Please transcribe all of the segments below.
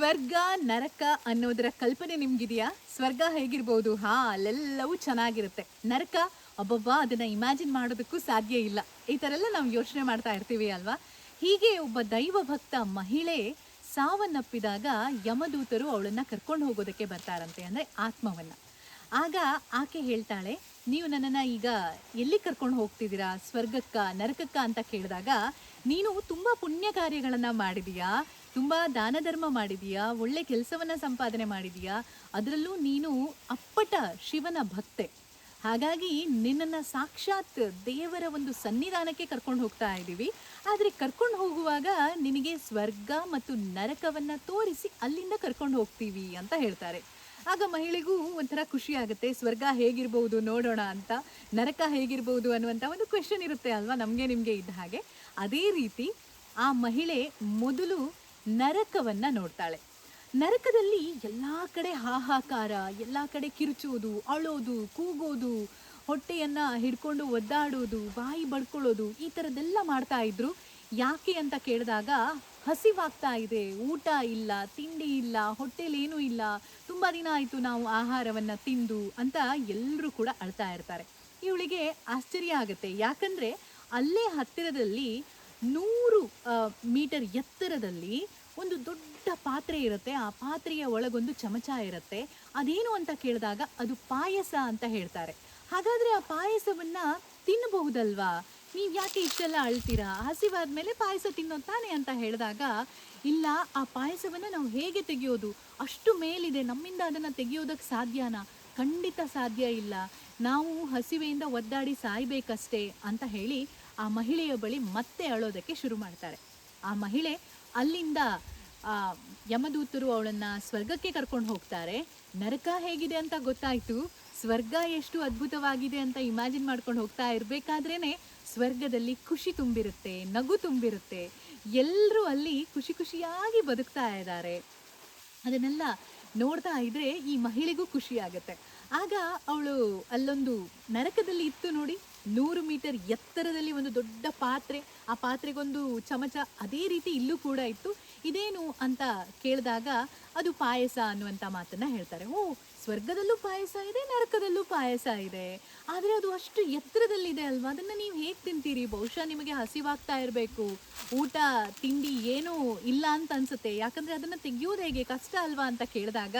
ಸ್ವರ್ಗ, ನರಕ ಅನ್ನೋದರ ಕಲ್ಪನೆ ನಿಮ್ಗಿದೆಯಾ? ಸ್ವರ್ಗ ಹೇಗಿರ್ಬೋದು? ಹಾ, ಅಲ್ಲೆಲ್ಲವೂ ಚೆನ್ನಾಗಿರುತ್ತೆ. ನರಕ ಒಬ್ಬೊಬ್ಬ ಅದನ್ನ ಇಮ್ಯಾಜಿನ್ ಮಾಡೋದಕ್ಕೂ ಸಾಧ್ಯ ಇಲ್ಲ. ಈ ಥರ ಎಲ್ಲ ನಾವು ಯೋಚನೆ ಮಾಡ್ತಾ ಇರ್ತೀವಿ ಅಲ್ವಾ? ಹೀಗೆ ಒಬ್ಬ ದೈವ ಭಕ್ತ ಮಹಿಳೆ ಸಾವನ್ನಪ್ಪಿದಾಗ ಯಮದೂತರು ಅವಳನ್ನ ಕರ್ಕೊಂಡು ಹೋಗೋದಕ್ಕೆ ಬರ್ತಾರಂತೆ ಅಂದ್ರೆ ಆತ್ಮವನ್ನ. ಆಗ ಆಕೆ ಹೇಳ್ತಾಳೆ, ನೀವು ನನ್ನನ್ನು ಈಗ ಎಲ್ಲಿ ಕರ್ಕೊಂಡು ಹೋಗ್ತಿದ್ದೀರಾ? ಸ್ವರ್ಗಕ್ಕ, ನರಕಕ್ಕ ಅಂತ ಕೇಳಿದಾಗ, ನೀನು ತುಂಬ ಪುಣ್ಯ ಕಾರ್ಯಗಳನ್ನು ಮಾಡಿದೀಯಾ? ತುಂಬ ದಾನ ಧರ್ಮ ಮಾಡಿದೀಯಾ? ಒಳ್ಳೆ ಕೆಲಸವನ್ನ ಸಂಪಾದನೆ ಮಾಡಿದೀಯಾ? ಅದರಲ್ಲೂ ನೀನು ಅಪ್ಪಟ ಶಿವನ ಭಕ್ತೆ. ಹಾಗಾಗಿ ನಿನ್ನನ್ನು ಸಾಕ್ಷಾತ್ ದೇವರ ಒಂದು ಸನ್ನಿಧಾನಕ್ಕೆ ಕರ್ಕೊಂಡು ಹೋಗ್ತಾ ಇದ್ದೀವಿ. ಆದರೆ ಕರ್ಕೊಂಡು ಹೋಗುವಾಗ ನಿನಗೆ ಸ್ವರ್ಗ ಮತ್ತು ನರಕವನ್ನ ತೋರಿಸಿ ಅಲ್ಲಿಂದ ಕರ್ಕೊಂಡು ಹೋಗ್ತೀವಿ ಅಂತ ಹೇಳ್ತಾರೆ. ಆಗ ಮಹಿಳೆಗೂ ಒಂಥರ ಖುಷಿ ಆಗುತ್ತೆ. ಸ್ವರ್ಗ ಹೇಗಿರ್ಬೋದು ನೋಡೋಣ ಅಂತ, ನರಕ ಹೇಗಿರ್ಬೋದು ಅನ್ನುವಂಥ ಒಂದು ಕ್ವೆಶನ್ ಇರುತ್ತೆ ಅಲ್ವಾ? ನಮಗೆ ನಿಮಗೆ ಇದ್ದ ಹಾಗೆ. ಅದೇ ರೀತಿ ಆ ಮಹಿಳೆ ಮೊದಲು ನರಕವನ್ನ ನೋಡ್ತಾಳೆ. ನರಕದಲ್ಲಿ ಎಲ್ಲ ಕಡೆ ಹಾಹಾಕಾರ, ಎಲ್ಲ ಕಡೆ ಕಿರುಚೋದು, ಅಳೋದು, ಕೂಗೋದು, ಹೊಟ್ಟೆಯನ್ನ ಹಿಡ್ಕೊಂಡು ಒದ್ದಾಡೋದು, ಬಾಯಿ ಬಡ್ಕೊಳ್ಳೋದು, ಈ ಥರದ್ದೆಲ್ಲ ಮಾಡ್ತಾ ಇದ್ರು. ಯಾಕೆ ಅಂತ ಕೇಳಿದಾಗ ಹಸಿವಾಗ್ತಾ ಇದೆ, ಊಟ ಇಲ್ಲ, ತಿಂಡಿ ಇಲ್ಲ ಹೊಟ್ಟೆಲೇನೂ ಇಲ್ಲ, ತುಂಬ ದಿನ ಆಯಿತು ನಾವು ಆಹಾರವನ್ನು ತಿಂದು ಅಂತ ಎಲ್ಲರೂ ಕೂಡ ಅಳ್ತಾ ಇರ್ತಾರೆ. ಇವಳಿಗೆ ಆಶ್ಚರ್ಯ ಆಗುತ್ತೆ. ಯಾಕಂದರೆ ಅಲ್ಲೇ ಹತ್ತಿರದಲ್ಲಿ ನೂರು ಮೀಟರ್ ಎತ್ತರದಲ್ಲಿ ಒಂದು ದೊಡ್ಡ ಪಾತ್ರೆ ಇರುತ್ತೆ. ಆ ಪಾತ್ರೆಯ ಒಳಗೊಂದು ಚಮಚ ಇರುತ್ತೆ. ಅದೇನು ಅಂತ ಕೇಳಿದಾಗ ಅದು ಪಾಯಸ ಅಂತ ಹೇಳ್ತಾರೆ. ಹಾಗಾದರೆ ಆ ಪಾಯಸವನ್ನು ತಿನ್ನಬಹುದಲ್ವಾ? ನೀವು ಯಾಕೆ ಇಷ್ಟೆಲ್ಲ ಅಳ್ತೀರಾ? ಹಸಿವಾದ ಮೇಲೆ ಪಾಯಸ ತಿನ್ನೋದು ತಾನೆ ಅಂತ ಹೇಳಿದಾಗ, ಇಲ್ಲ, ಆ ಪಾಯಸವನ್ನು ನಾವು ಹೇಗೆ ತೆಗೆಯೋದು? ಅಷ್ಟು ಮೇಲಿದೆ, ನಮ್ಮಿಂದ ಅದನ್ನು ತೆಗೆಯೋದಕ್ಕೆ ಸಾಧ್ಯನಾ? ಖಂಡಿತ ಸಾಧ್ಯ ಇಲ್ಲ. ನಾವು ಹಸಿವೆಯಿಂದ ಒದ್ದಾಡಿ ಸಾಯ್ಬೇಕಷ್ಟೇ ಅಂತ ಹೇಳಿ ಆ ಮಹಿಳೆಯ ಬಳಿ ಮತ್ತೆ ಅಳೋದಕ್ಕೆ ಶುರು ಮಾಡ್ತಾರೆ. ಆ ಮಹಿಳೆ ಅಲ್ಲಿಂದ ಯಮದೂತರು ಅವಳನ್ನು ಸ್ವರ್ಗಕ್ಕೆ ಕರ್ಕೊಂಡು ಹೋಗ್ತಾರೆ. ನರಕ ಹೇಗಿದೆ ಅಂತ ಗೊತ್ತಾಯ್ತು. ಸ್ವರ್ಗ ಎಷ್ಟು ಅದ್ಭುತವಾಗಿದೆ ಅಂತ ಇಮ್ಯಾಜಿನ್ ಮಾಡ್ಕೊಂಡು ಹೋಗ್ತಾ ಇರಬೇಕಾದ್ರೇ ಸ್ವರ್ಗದಲ್ಲಿ ಖುಷಿ ತುಂಬಿರುತ್ತೆ, ನಗು ತುಂಬಿರುತ್ತೆ. ಎಲ್ಲರೂ ಅಲ್ಲಿ ಖುಷಿ ಖುಷಿಯಾಗಿ ಬದುಕ್ತಾ ಇದ್ದಾರೆ. ಅದನ್ನೆಲ್ಲ ನೋಡ್ತಾ ಇದ್ರೆ ಈ ಮಹಿಳೆಗೂ ಖುಷಿ ಆಗುತ್ತೆ. ಆಗ ಅವಳು ಅಲ್ಲೊಂದು ನರಕದಲ್ಲಿ ಇತ್ತು ನೋಡಿ. ನೂರು ಮೀಟರ್ ಎತ್ತರದಲ್ಲಿ ಒಂದು ದೊಡ್ಡ ಪಾತ್ರೆ, ಆ ಪಾತ್ರೆಗೊಂದು ಚಮಚ ಅದೇ ರೀತಿ ಇಲ್ಲೂ ಕೂಡ ಇತ್ತು. ಇದೇನು ಅಂತ ಕೇಳಿದಾಗ ಅದು ಪಾಯಸ ಅನ್ನುವಂಥ ಮಾತನ್ನ ಹೇಳ್ತಾರೆ. ಓ, ಸ್ವರ್ಗದಲ್ಲೂ ಪಾಯಸ ಇದೆ, ನರಕದಲ್ಲೂ ಪಾಯಸ ಇದೆ. ಆದರೆ ಅದು ಅಷ್ಟು ಎತ್ತರದಲ್ಲಿದೆ ಅಲ್ವಾ? ಅದನ್ನು ನೀವು ಹೇಗೆ ತಿಂತೀರಿ? ಬಹುಶಃ ನಿಮಗೆ ಹಸಿವಾಗ್ತಾ ಇರಬೇಕು. ಊಟ, ತಿಂಡಿ ಏನೂ ಇಲ್ಲ ಅಂತ ಅನ್ಸುತ್ತೆ. ಯಾಕಂದರೆ ಅದನ್ನು ತೆಗೆಯೋದು ಹೇಗೆ? ಕಷ್ಟ ಅಲ್ವಾ ಅಂತ ಕೇಳಿದಾಗ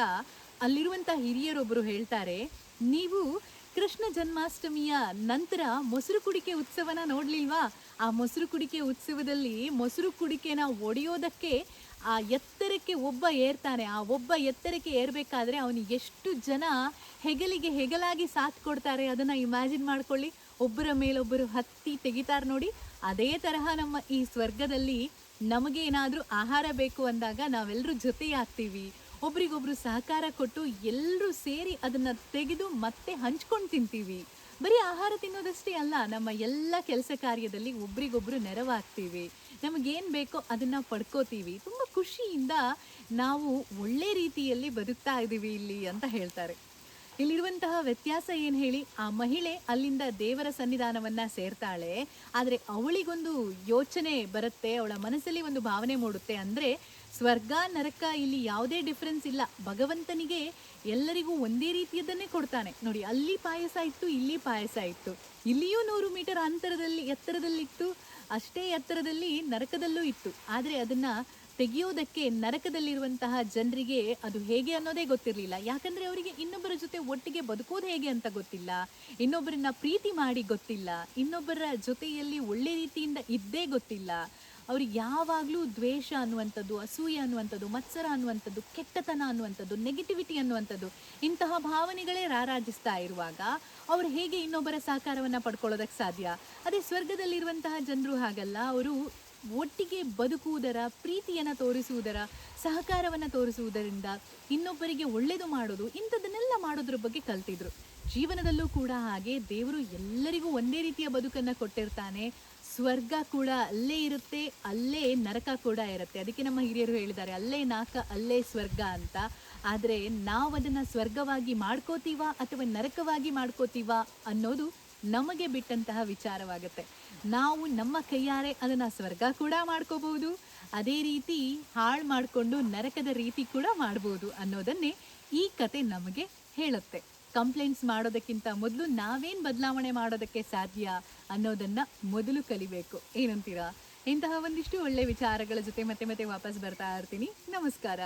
ಅಲ್ಲಿರುವಂಥ ಹಿರಿಯರೊಬ್ಬರು ಹೇಳ್ತಾರೆ, ನೀವು ಕೃಷ್ಣ ಜನ್ಮಾಷ್ಟಮಿಯ ನಂತರ ಮೊಸರು ಕುಡಿಕೆ ಉತ್ಸವನ ನೋಡ್ಲಿಲ್ವಾ? ಆ ಮೊಸರು ಕುಡಿಕೆ ಉತ್ಸವದಲ್ಲಿ ಮೊಸರು ಕುಡಿಕೆನ ಒಡೆಯೋದಕ್ಕೆ ಆ ಎತ್ತರಕ್ಕೆ ಒಬ್ಬ ಏರ್ತಾನೆ. ಆ ಒಬ್ಬ ಎತ್ತರಕ್ಕೆ ಏರ್ಬೇಕಾದ್ರೆ ಅವನು ಎಷ್ಟು ಜನ ಹೆಗಲಿಗೆ ಹೆಗಲಾಗಿ ಸಾಥ್ ಕೊಡ್ತಾರೆ ಅದನ್ನ ಇಮ್ಯಾಜಿನ್ ಮಾಡ್ಕೊಳ್ಳಿ. ಒಬ್ಬರ ಮೇಲೊಬ್ಬರು ಹತ್ತಿ ತೆಗಿತಾರೆ ನೋಡಿ. ಅದೇ ತರಹ ನಮ್ಮ ಈ ಸ್ವರ್ಗದಲ್ಲಿ ನಮಗೆ ಏನಾದರೂ ಆಹಾರ ಬೇಕು ಅಂದಾಗ ನಾವೆಲ್ಲರೂ ಜೊತೆಯಾಗ್ತೀವಿ. ಒಬ್ರಿಗೊಬ್ರು ಸಹಕಾರ ಕೊಟ್ಟು ಎಲ್ಲರೂ ಸೇರಿ ಅದನ್ನ ತೆಗೆದು ಮತ್ತೆ ಹಂಚ್ಕೊಂಡು ತಿಂತೀವಿ. ಬರೀ ಆಹಾರ ತಿನ್ನೋದಷ್ಟೇ ಅಲ್ಲ, ನಮ್ಮ ಎಲ್ಲ ಕೆಲಸ ಕಾರ್ಯದಲ್ಲಿ ಒಬ್ರಿಗೊಬ್ರು ನೆರವಾಗ್ತೀವಿ. ನಮಗೇನು ಬೇಕೋ ಅದನ್ನ ಪಡ್ಕೋತೀವಿ. ತುಂಬ ಖುಷಿಯಿಂದ ನಾವು ಒಳ್ಳೆ ರೀತಿಯಲ್ಲಿ ಬದುಕ್ತಾ ಇದ್ದೀವಿ ಇಲ್ಲಿ ಅಂತ ಹೇಳ್ತಾರೆ. ಇಲ್ಲಿರುವಂತಹ ವ್ಯತ್ಯಾಸ ಏನು ಹೇಳಿ, ಆ ಮಹಿಳೆ ಅಲ್ಲಿಂದ ದೇವರ ಸನ್ನಿಧಾನವನ್ನ ಸೇರ್ತಾಳೆ. ಆದರೆ ಅವಳಿಗೊಂದು ಯೋಚನೆ ಬರುತ್ತೆ, ಅವಳ ಮನಸ್ಸಲ್ಲಿ ಒಂದು ಭಾವನೆ ಮೂಡುತ್ತೆ. ಅಂದ್ರೆ ಸ್ವರ್ಗ, ನರಕ ಇಲ್ಲಿ ಯಾವುದೇ ಡಿಫ್ರೆನ್ಸ್ ಇಲ್ಲ. ಭಗವಂತನಿಗೆ ಎಲ್ಲರಿಗೂ ಒಂದೇ ರೀತಿಯದನ್ನೇ ಕೊಡ್ತಾನೆ. ನೋಡಿ, ಅಲ್ಲಿ ಪಾಯಸ ಇತ್ತು, ಇಲ್ಲಿ ಪಾಯಸ ಇತ್ತು. ಇಲ್ಲಿಯೂ ನೂರು ಮೀಟರ್ ಅಂತರದಲ್ಲಿ, ಎತ್ತರದಲ್ಲಿತ್ತು. ಅಷ್ಟೇ ಎತ್ತರದಲ್ಲಿ ನರಕದಲ್ಲೂ ಇತ್ತು. ಆದರೆ ಅದನ್ನ ತೆಗೆಯೋದಕ್ಕೆ ನರಕದಲ್ಲಿರುವಂತಹ ಜನರಿಗೆ ಅದು ಹೇಗೆ ಅನ್ನೋದೇ ಗೊತ್ತಿರಲಿಲ್ಲ. ಯಾಕಂದ್ರೆ ಅವರಿಗೆ ಇನ್ನೊಬ್ಬರ ಜೊತೆ ಒಟ್ಟಿಗೆ ಬದುಕೋದು ಹೇಗೆ ಅಂತ ಗೊತ್ತಿಲ್ಲ. ಇನ್ನೊಬ್ಬರನ್ನ ಪ್ರೀತಿ ಮಾಡಿ ಗೊತ್ತಿಲ್ಲ. ಇನ್ನೊಬ್ಬರ ಜೊತೆಯಲ್ಲಿ ಒಳ್ಳೆ ರೀತಿಯಿಂದ ಇದ್ದೇ ಗೊತ್ತಿಲ್ಲ. ಅವ್ರಿಗೆ ಯಾವಾಗಲೂ ದ್ವೇಷ ಅನ್ನುವಂಥದ್ದು, ಅಸೂಯೆ ಅನ್ನುವಂಥದ್ದು, ಮತ್ಸರ ಅನ್ನುವಂಥದ್ದು, ಕೆಟ್ಟತನ ಅನ್ನುವಂಥದ್ದು ನೆಗೆಟಿವಿಟಿ ಅನ್ನುವಂಥದ್ದು, ಇಂತಹ ಭಾವನೆಗಳೇ ರಾರಾಜಿಸ್ತಾ ಇರುವಾಗ ಅವ್ರು ಹೇಗೆ ಇನ್ನೊಬ್ಬರ ಸಹಕಾರವನ್ನು ಪಡ್ಕೊಳ್ಳೋದಕ್ಕೆ ಸಾಧ್ಯ? ಅದೇ ಸ್ವರ್ಗದಲ್ಲಿರುವಂತಹ ಜನರು ಹಾಗಲ್ಲ, ಅವರು ಒಟ್ಟಿಗೆ ಬದುಕುವುದರ, ಪ್ರೀತಿಯನ್ನು ತೋರಿಸುವುದರ, ಸಹಕಾರವನ್ನು ತೋರಿಸುವುದರಿಂದ ಇನ್ನೊಬ್ಬರಿಗೆ ಒಳ್ಳೆಯದು ಮಾಡೋದು, ಇಂಥದ್ದನ್ನೆಲ್ಲ ಮಾಡೋದ್ರ ಬಗ್ಗೆ ಕಲ್ತಿದ್ರು. ಜೀವನದಲ್ಲೂ ಕೂಡ ಹಾಗೆ ದೇವರು ಎಲ್ಲರಿಗೂ ಒಂದೇ ರೀತಿಯ ಬದುಕನ್ನು ಕೊಟ್ಟಿರ್ತಾನೆ. ಸ್ವರ್ಗ ಕೂಡ ಅಲ್ಲೇ ಇರುತ್ತೆ, ಅಲ್ಲೇ ನರಕ ಕೂಡ ಇರುತ್ತೆ. ಅದಕ್ಕೆ ನಮ್ಮ ಹಿರಿಯರು ಹೇಳಿದ್ದಾರೆ, ಅಲ್ಲೇ ನಾಕ, ಅಲ್ಲೇ ಸ್ವರ್ಗ ಅಂತ. ಆದರೆ ನಾವು ಅದನ್ನು ಸ್ವರ್ಗವಾಗಿ ಮಾಡ್ಕೋತೀವ ಅಥವಾ ನರಕವಾಗಿ ಮಾಡ್ಕೋತೀವ ಅನ್ನೋದು ನಮಗೆ ಬಿಟ್ಟಂತಹ ವಿಚಾರವಾಗುತ್ತೆ. ನಾವು ನಮ್ಮ ಕೈಯಾರೆ ಅದನ್ನು ಸ್ವರ್ಗ ಕೂಡ ಮಾಡ್ಕೋಬಹುದು, ಅದೇ ರೀತಿ ಹಾಳು ಮಾಡಿಕೊಂಡು ನರಕದ ರೀತಿ ಕೂಡ ಮಾಡ್ಬೋದು ಅನ್ನೋದನ್ನೇ ಈ ಕತೆ ನಮಗೆ ಹೇಳುತ್ತೆ. ಕಂಪ್ಲೇಂಟ್ಸ್ ಮಾಡೋದಕ್ಕಿಂತ ಮೊದಲು ನಾವೇನು ಬದಲಾವಣೆ ಮಾಡೋದಕ್ಕೆ ಸಾಧ್ಯ ಅನ್ನೋದನ್ನ ಮೊದಲು ಕಲಿಬೇಕು. ಏನಂತೀರಾ? ಇಂತಹ ಒಂದಿಷ್ಟು ಒಳ್ಳೆ ವಿಚಾರಗಳ ಜೊತೆ ಮತ್ತೆ ಮತ್ತೆ ವಾಪಸ್ ಬರ್ತಾ ಇರ್ತೀನಿ. ನಮಸ್ಕಾರ.